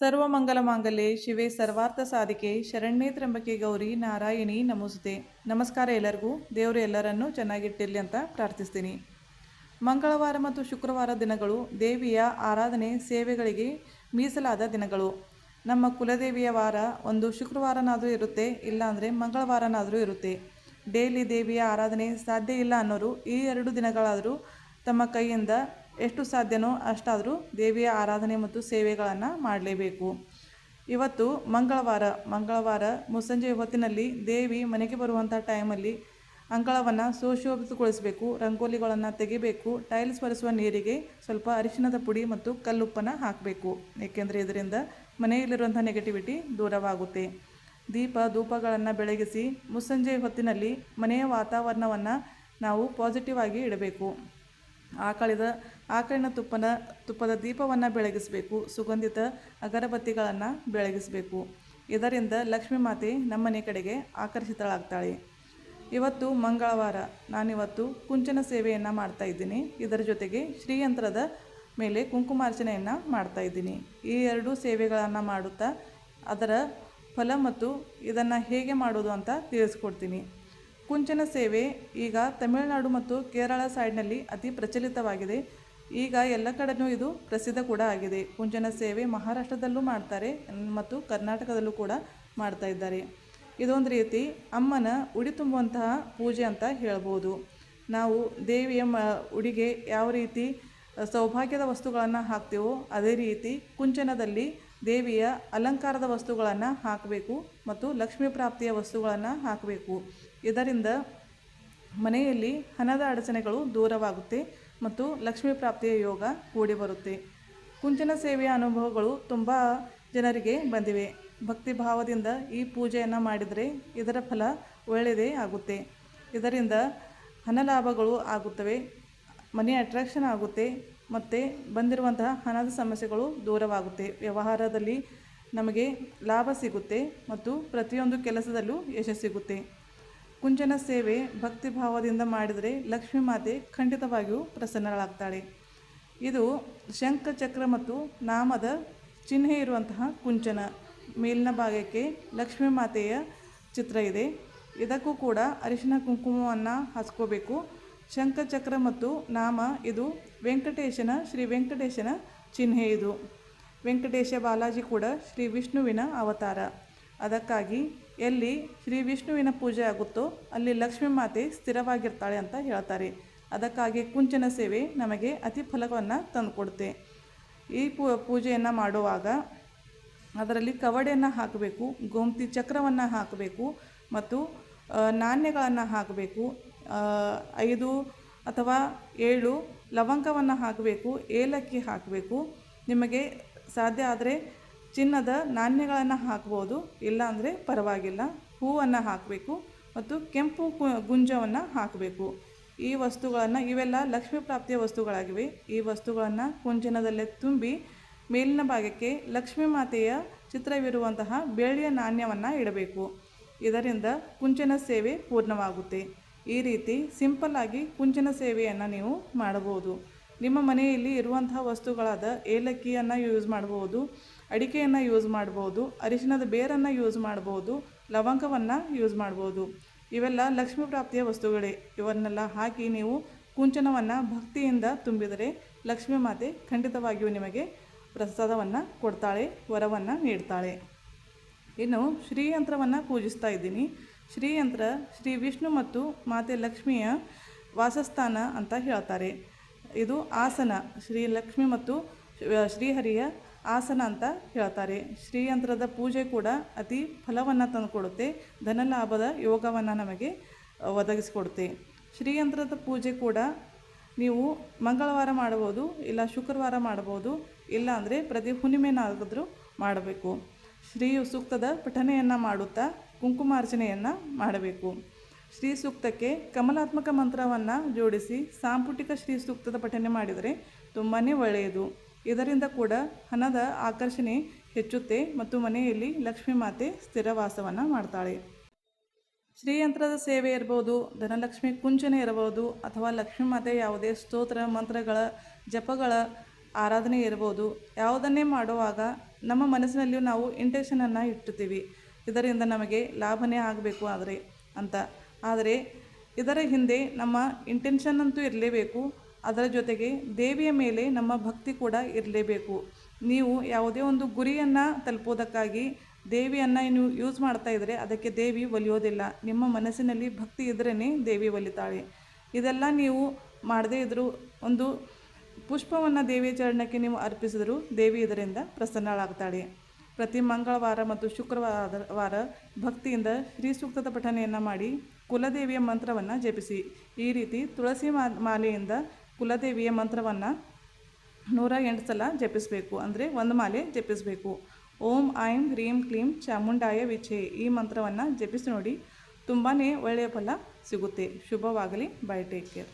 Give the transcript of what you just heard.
ಸರ್ವಮಂಗಲ ಮಾಂಗಲ್ಯ ಶಿವೆ ಸರ್ವಾರ್ಥ ಸಾಧಿಕೆ ಶರಣ್ಯೇ ತ್ರಂಬಕೆ ಗೌರಿ, ನಾರಾಯಣಿ ನಮಸ್ತೆ. ನಮಸ್ಕಾರ ಎಲ್ಲರಿಗೂ. ದೇವರು ಎಲ್ಲರನ್ನೂ ಚೆನ್ನಾಗಿಟ್ಟಿರಲಿ ಅಂತ ಪ್ರಾರ್ಥಿಸ್ತೀನಿ. ಮಂಗಳವಾರ ಮತ್ತು ಶುಕ್ರವಾರ ದಿನಗಳು ದೇವಿಯ ಆರಾಧನೆ ಸೇವೆಗಳಿಗೆ ಮೀಸಲಾದ ದಿನಗಳು. ನಮ್ಮ ಕುಲದೇವಿಯ ವಾರ ಒಂದು ಶುಕ್ರವಾರನಾದರೂ ಇರುತ್ತೆ, ಇಲ್ಲಾಂದರೆ ಮಂಗಳವಾರನಾದರೂ ಇರುತ್ತೆ. ಡೈಲಿ ದೇವಿಯ ಆರಾಧನೆ ಸಾಧ್ಯ ಇಲ್ಲ ಅನ್ನೋರು ಈ ಎರಡು ದಿನಗಳಾದರೂ ತಮ್ಮ ಕೈಯಿಂದ ಎಷ್ಟು ಸಾಧ್ಯನೋ ಅಷ್ಟಾದರೂ ದೇವಿಯ ಆರಾಧನೆ ಮತ್ತು ಸೇವೆಗಳನ್ನು ಮಾಡಲೇಬೇಕು. ಇವತ್ತು ಮಂಗಳವಾರ ಮಂಗಳವಾರ ಮುಸ್ಸಂಜೆ ಹೊತ್ತಿನಲ್ಲಿ ದೇವಿ ಮನೆಗೆ ಬರುವಂಥ ಟೈಮಲ್ಲಿ ಅಂಗಳವನ್ನು ಸುಶೋಭಿತಗೊಳಿಸಬೇಕು ರಂಗೋಲಿಗಳನ್ನು ತೆಗಿಬೇಕು, ಟೈಲ್ಸ್ ಬರೆಸುವ ನೀರಿಗೆ ಸ್ವಲ್ಪ ಅರಿಶಿಣದ ಪುಡಿ ಮತ್ತು ಕಲ್ಲುಪ್ಪನ ಹಾಕಬೇಕು. ಏಕೆಂದರೆ ಇದರಿಂದ ಮನೆಯಲ್ಲಿರುವಂಥ ನೆಗೆಟಿವಿಟಿ ದೂರವಾಗುತ್ತೆ. ದೀಪ, ಧೂಪಗಳನ್ನು ಬೆಳಗಿಸಿ ಮುಸ್ಸಂಜೆ ಹೊತ್ತಿನಲ್ಲಿ ಮನೆಯ ವಾತಾವರಣವನ್ನು ನಾವು ಪಾಸಿಟಿವ್ ಆಗಿ ಇಡಬೇಕು. ಆಕಳಿದ ಆಕಳಿನ ತುಪ್ಪನ, ತುಪ್ಪದ ದೀಪವನ್ನು ಬೆಳಗಿಸಬೇಕು, ಸುಗಂಧಿತ ಅಗರಬತ್ತಿಗಳನ್ನು ಬೆಳಗಿಸಬೇಕು. ಇದರಿಂದ ಲಕ್ಷ್ಮೀ ಮಾತೆ ನಮ್ಮನೆ ಕಡೆಗೆ ಆಕರ್ಷಿತಳಾಗ್ತಾಳೆ. ಇವತ್ತು ಮಂಗಳವಾರ. ನಾನಿವತ್ತು ಕುಂಚನ ಸೇವೆಯನ್ನು ಮಾಡ್ತಾ ಇದ್ದೀನಿ. ಇದರ ಜೊತೆಗೆ ಶ್ರೀಯಂತ್ರದ ಮೇಲೆ ಕುಂಕುಮಾರ್ಚನೆಯನ್ನು ಮಾಡ್ತಾ ಇದ್ದೀನಿ. ಈ ಎರಡೂ ಸೇವೆಗಳನ್ನು ಮಾಡುತ್ತಾ ಅದರ ಫಲ ಮತ್ತು ಇದನ್ನು ಹೇಗೆ ಮಾಡೋದು ಅಂತ ತಿಳಿಸ್ಕೊಡ್ತೀನಿ. ಕುಂಚನ ಸೇವೆ ಈಗ ತಮಿಳುನಾಡು ಮತ್ತು ಕೇರಳ ಸೈಡ್ನಲ್ಲಿ ಅತಿ ಪ್ರಚಲಿತವಾಗಿದೆ. ಈಗ ಎಲ್ಲ ಕಡೆನೂ ಇದು ಪ್ರಸಿದ್ಧ ಕೂಡ ಆಗಿದೆ. ಕುಂಚನ ಸೇವೆ ಮಹಾರಾಷ್ಟ್ರದಲ್ಲೂ ಮಾಡ್ತಾರೆ, ಮತ್ತು ಕರ್ನಾಟಕದಲ್ಲೂ ಕೂಡ ಮಾಡ್ತಾ ಇದ್ದಾರೆ. ಇದೊಂದು ರೀತಿ ಅಮ್ಮನ ಉಡಿ ತುಂಬುವಂತಹ ಪೂಜೆ ಅಂತ ಹೇಳ್ಬೋದು. ನಾವು ದೇವಿಯ ಮ, ಉಡಿಗೆ ಯಾವ ರೀತಿ ಸೌಭಾಗ್ಯದ ವಸ್ತುಗಳನ್ನು ಹಾಕ್ತೀವೋ ಅದೇ ರೀತಿ ಕುಂಚನದಲ್ಲಿ ದೇವಿಯ ಅಲಂಕಾರದ ವಸ್ತುಗಳನ್ನು ಹಾಕಬೇಕು ಮತ್ತು ಲಕ್ಷ್ಮೀ ಪ್ರಾಪ್ತಿಯ ವಸ್ತುಗಳನ್ನು ಹಾಕಬೇಕು. ಇದರಿಂದ ಮನೆಯಲ್ಲಿ ಹಣದ ಅಡಚಣೆಗಳು ದೂರವಾಗುತ್ತೆ ಮತ್ತು ಲಕ್ಷ್ಮೀ ಪ್ರಾಪ್ತಿಯ ಯೋಗ ಕೂಡಿ ಬರುತ್ತೆ. ಕುಂಚನ ಸೇವೆಯ ಅನುಭವಗಳು ತುಂಬ ಜನರಿಗೆ ಬಂದಿವೆ. ಭಕ್ತಿ ಭಾವದಿಂದ ಈ ಪೂಜೆಯನ್ನು ಮಾಡಿದರೆ ಇದರ ಫಲ ಒಳ್ಳೆಯದೇ ಆಗುತ್ತೆ. ಇದರಿಂದ ಹಣ ಲಾಭಗಳು ಆಗುತ್ತವೆ. ಮನಿ ಅಟ್ರಾಕ್ಷನ್ ಆಗುತ್ತೆ. ಮತ್ತು ಬಂದಿರುವಂತಹ ಹಣದ ಸಮಸ್ಯೆಗಳು ದೂರವಾಗುತ್ತೆ. ವ್ಯವಹಾರದಲ್ಲಿ ನಮಗೆ ಲಾಭ ಸಿಗುತ್ತೆ ಮತ್ತು ಪ್ರತಿಯೊಂದು ಕೆಲಸದಲ್ಲೂ ಯಶಸ್ಸು ಸಿಗುತ್ತೆ. ಕುಂಚನ ಸೇವೆ ಭಕ್ತಿ ಭಾವದಿಂದ ಮಾಡಿದರೆ ಲಕ್ಷ್ಮೀ ಮಾತೆ ಖಂಡಿತವಾಗಿಯೂ ಪ್ರಸನ್ನಳಾಗ್ತಾಳೆ. ಇದು ಶಂಖ, ಚಕ್ರ ಮತ್ತು ನಾಮದ ಚಿಹ್ನೆ ಇರುವಂತಹ ಕುಂಚನ ಮೇಲಿನ ಭಾಗಕ್ಕೆ ಲಕ್ಷ್ಮೀ ಮಾತೆಯ ಚಿತ್ರ ಇದೆ. ಇದಕ್ಕೂ ಕೂಡ ಅರಿಶಿನ ಕುಂಕುಮವನ್ನು ಹಚ್ಕೋಬೇಕು ಶಂಖ ಚಕ್ರ ಮತ್ತು ನಾಮ ಇದು ವೆಂಕಟೇಶನ, ಶ್ರೀ ವೆಂಕಟೇಶನ ಚಿಹ್ನೆ ಇದು. ವೆಂಕಟೇಶ ಬಾಲಾಜಿ ಕೂಡ ಶ್ರೀ ವಿಷ್ಣುವಿನ ಅವತಾರ. ಅದಕ್ಕಾಗಿ ಎಲ್ಲಿ ಶ್ರೀ ವಿಷ್ಣುವಿನ ಪೂಜೆ ಆಗುತ್ತೋ ಅಲ್ಲಿ ಲಕ್ಷ್ಮೀ ಮಾತೆ ಸ್ಥಿರವಾಗಿರ್ತಾಳೆ ಅಂತ ಹೇಳ್ತಾರೆ. ಅದಕ್ಕಾಗಿ ಕುಂಚನ ಸೇವೆ ನಮಗೆ ಅತಿ ಫಲವನ್ನು ತಂದುಕೊಡುತ್ತೆ. ಈ ಪೂ, ಪೂಜೆಯನ್ನು ಮಾಡುವಾಗ ಅದರಲ್ಲಿ ಕವಡೆಯನ್ನು ಹಾಕಬೇಕು, ಗೋಮತಿ ಚಕ್ರವನ್ನು ಹಾಕಬೇಕು ಮತ್ತು ನಾಣ್ಯಗಳನ್ನು ಹಾಕಬೇಕು. ಐದು ಅಥವಾ ಏಳು ಲವಂಗವನ್ನು ಹಾಕಬೇಕು, ಏಲಕ್ಕಿ ಹಾಕಬೇಕು. ನಿಮಗೆ ಸಾಧ್ಯ ಆದರೆ ಚಿನ್ನದ ನಾಣ್ಯಗಳನ್ನು ಹಾಕ್ಬೋದು ಇಲ್ಲಾಂದರೆ ಪರವಾಗಿಲ್ಲ. ಹೂವನ್ನು ಹಾಕಬೇಕು ಮತ್ತು ಕೆಂಪು ಗುಂಜವನ್ನು ಹಾಕಬೇಕು. ಈ ವಸ್ತುಗಳನ್ನು, ಇವೆಲ್ಲ ಲಕ್ಷ್ಮೀ ಪ್ರಾಪ್ತಿಯ ವಸ್ತುಗಳಾಗಿವೆ. ಈ ವಸ್ತುಗಳನ್ನು ಕುಂಜನದಲ್ಲೇ ತುಂಬಿ ಮೇಲಿನ ಭಾಗಕ್ಕೆ ಲಕ್ಷ್ಮೀ ಮಾತೆಯ ಚಿತ್ರವಿರುವಂತಹ ಬೆಳ್ಳಿಯ ನಾಣ್ಯವನ್ನು ಇಡಬೇಕು. ಇದರಿಂದ ಕುಂಚನ ಸೇವೆ ಪೂರ್ಣವಾಗುತ್ತೆ. ಈ ರೀತಿ ಸಿಂಪಲ್ಲಾಗಿ ಕುಂಚನ ಸೇವೆಯನ್ನು ನೀವು ಮಾಡಬಹುದು. ನಿಮ್ಮ ಮನೆಯಲ್ಲಿ ಇರುವಂತಹ ವಸ್ತುಗಳಾದ ಏಲಕ್ಕಿಯನ್ನು ಯೂಸ್ ಮಾಡ್ಬೋದು ಅಡಿಕೆಯನ್ನು ಯೂಸ್ ಮಾಡ್ಬೋದು ಅರಿಶಿಣದ ಬೇರನ್ನು ಯೂಸ್ ಮಾಡ್ಬೋದು ಲವಂಗವನ್ನು ಯೂಸ್ ಮಾಡ್ಬೋದು ಇವೆಲ್ಲ ಲಕ್ಷ್ಮೀ ಪ್ರಾಪ್ತಿಯ ವಸ್ತುಗಳೇ. ಇವನ್ನೆಲ್ಲ ಹಾಕಿ ನೀವು ಕುಂಚನವನ್ನು ಭಕ್ತಿಯಿಂದ ತುಂಬಿದರೆ ಲಕ್ಷ್ಮೀ ಮಾತೆ ಖಂಡಿತವಾಗಿಯೂ ನಿಮಗೆ ಪ್ರಸಾದವನ್ನು ಕೊಡ್ತಾಳೆ, ವರವನ್ನು ನೀಡ್ತಾಳೆ. ಇನ್ನು ಶ್ರೀಯಂತ್ರವನ್ನು ಪೂಜಿಸ್ತಾ ಇದ್ದೀನಿ. ಶ್ರೀಯಂತ್ರ ಶ್ರೀ ವಿಷ್ಣು ಮತ್ತು ಮಾತೆ ಲಕ್ಷ್ಮಿಯ ವಾಸಸ್ಥಾನ ಅಂತ ಹೇಳ್ತಾರೆ. ಇದು ಆಸನ, ಶ್ರೀ ಲಕ್ಷ್ಮಿ ಮತ್ತು ಶ್ರೀಹರಿಯ ಆಸನ ಅಂತ ಹೇಳ್ತಾರೆ. ಶ್ರೀಯಂತ್ರದ ಪೂಜೆ ಕೂಡ ಅತಿ ಫಲವನ್ನು ತಂದುಕೊಡುತ್ತೆ. ಧನಲಾಭದ ಯೋಗವನ್ನು ನಮಗೆ ಒದಗಿಸಿಕೊಡುತ್ತೆ. ಶ್ರೀಯಂತ್ರದ ಪೂಜೆ ಕೂಡ ನೀವು ಮಂಗಳವಾರ ಮಾಡಬಹುದು, ಇಲ್ಲ ಶುಕ್ರವಾರ ಮಾಡಬಹುದು, ಇಲ್ಲ ಅಂದರೆ ಪ್ರತಿ ಹುಣ್ಣಿಮೆನಾದರೂ ಮಾಡಬೇಕು. ಶ್ರೀ ಸೂಕ್ತದ ಪಠನೆಯನ್ನು ಮಾಡುತ್ತಾ ಕುಂಕುಮಾರ್ಚನೆಯನ್ನು ಮಾಡಬೇಕು. ಶ್ರೀ ಸೂಕ್ತಕ್ಕೆ ಕಮಲಾತ್ಮಕ ಮಂತ್ರವನ್ನು ಜೋಡಿಸಿ ಸಾಂಪುಟಿಕ ಶ್ರೀ ಸೂಕ್ತದ ಪಠನೆ ಮಾಡಿದರೆ ತುಂಬಾ ಒಳ್ಳೆಯದು. ಇದರಿಂದ ಕೂಡ ಹಣದ ಆಕರ್ಷಣೆ ಹೆಚ್ಚುತ್ತೆ ಮತ್ತು ಮನೆಯಲ್ಲಿ ಲಕ್ಷ್ಮೀ ಮಾತೆ ಸ್ಥಿರವಾಸವನ್ನು ಮಾಡ್ತಾಳೆ. ಶ್ರೀಯಂತ್ರದ ಸೇವೆ ಇರ್ಬೋದು, ಧನಲಕ್ಷ್ಮಿ ಕುಂಚನೆ ಇರಬಹುದು ಅಥವಾ ಲಕ್ಷ್ಮೀ ಮಾತೆ ಯಾವುದೇ ಸ್ತೋತ್ರ, ಮಂತ್ರಗಳ, ಜಪಗಳ ಆರಾಧನೆ ಇರ್ಬೋದು, ಯಾವುದನ್ನೇ ಮಾಡುವಾಗ ನಮ್ಮ ಮನಸ್ಸಿನಲ್ಲಿಯೂ ನಾವು ಇಂಟೆನ್ಷನನ್ನು ಇಟ್ಟುತ್ತೀವಿ. ಇದರಿಂದ ನಮಗೆ ಲಾಭನೇ ಆಗಬೇಕು ಆದರೆ ಅಂತ. ಆದರೆ ಇದರ ಹಿಂದೆ ನಮ್ಮ ಇಂಟೆನ್ಷನ್ ಅಂತೂ ಇರಲೇಬೇಕು. ಅದರ ಜೊತೆಗೆ ದೇವಿಯ ಮೇಲೆ ನಮ್ಮ ಭಕ್ತಿ ಕೂಡ ಇರಲೇಬೇಕು. ನೀವು ಯಾವುದೇ ಒಂದು ಗುರಿಯನ್ನು ತಲುಪೋದಕ್ಕಾಗಿ ದೇವಿಯನ್ನು ನೀವು ಯೂಸ್ ಮಾಡ್ತಾ ಇದ್ದರೆ ಅದಕ್ಕೆ ದೇವಿ ಒಲಿಯೋದಿಲ್ಲ. ನಿಮ್ಮ ಮನಸ್ಸಿನಲ್ಲಿ ಭಕ್ತಿ ಇದ್ರೇ ದೇವಿ ಒಲಿತಾಳೆ. ಇದೆಲ್ಲ ನೀವು ಮಾಡದೇ ಇದ್ದರೂ ಒಂದು ಪುಷ್ಪವನ್ನು ದೇವಿಯ ಚರಣಕ್ಕೆ ನೀವು ಅರ್ಪಿಸಿದರೂ ದೇವಿ ಇದರಿಂದ ಪ್ರಸನ್ನಳಾಗ್ತಾಳೆ. ಪ್ರತಿ ಮಂಗಳವಾರ ಮತ್ತು ಶುಕ್ರವಾರ ವಾರ ಭಕ್ತಿಯಿಂದ ಶ್ರೀ ಸೂಕ್ತದ ಪಠನೆಯನ್ನು ಮಾಡಿ ಕುಲದೇವಿಯ ಮಂತ್ರವನ್ನು ಜಪಿಸಿ. ಈ ರೀತಿ ತುಳಸಿ ಮಾಲೆಯಿಂದ ಕುಲದೇವಿಯ ಮಂತ್ರವನ್ನು ನೂರ ಎಂಟು ಸಲ ಜಪಿಸಬೇಕು. ಅಂದರೆ ಒಂದು ಮಾಲೆ ಜಪಿಸಬೇಕು. ಓಂ ಐಂ ಹ್ರೀಂ ಕ್ಲೀಂ ಚಾಮುಂಡಾಯ ವಿಛೆ ಈ ಮಂತ್ರವನ್ನು ಜಪಿಸಿ ನೋಡಿ ತುಂಬಾ ಒಳ್ಳೆಯ ಫಲ ಸಿಗುತ್ತೆ. ಶುಭವಾಗಲಿ. Bye take care.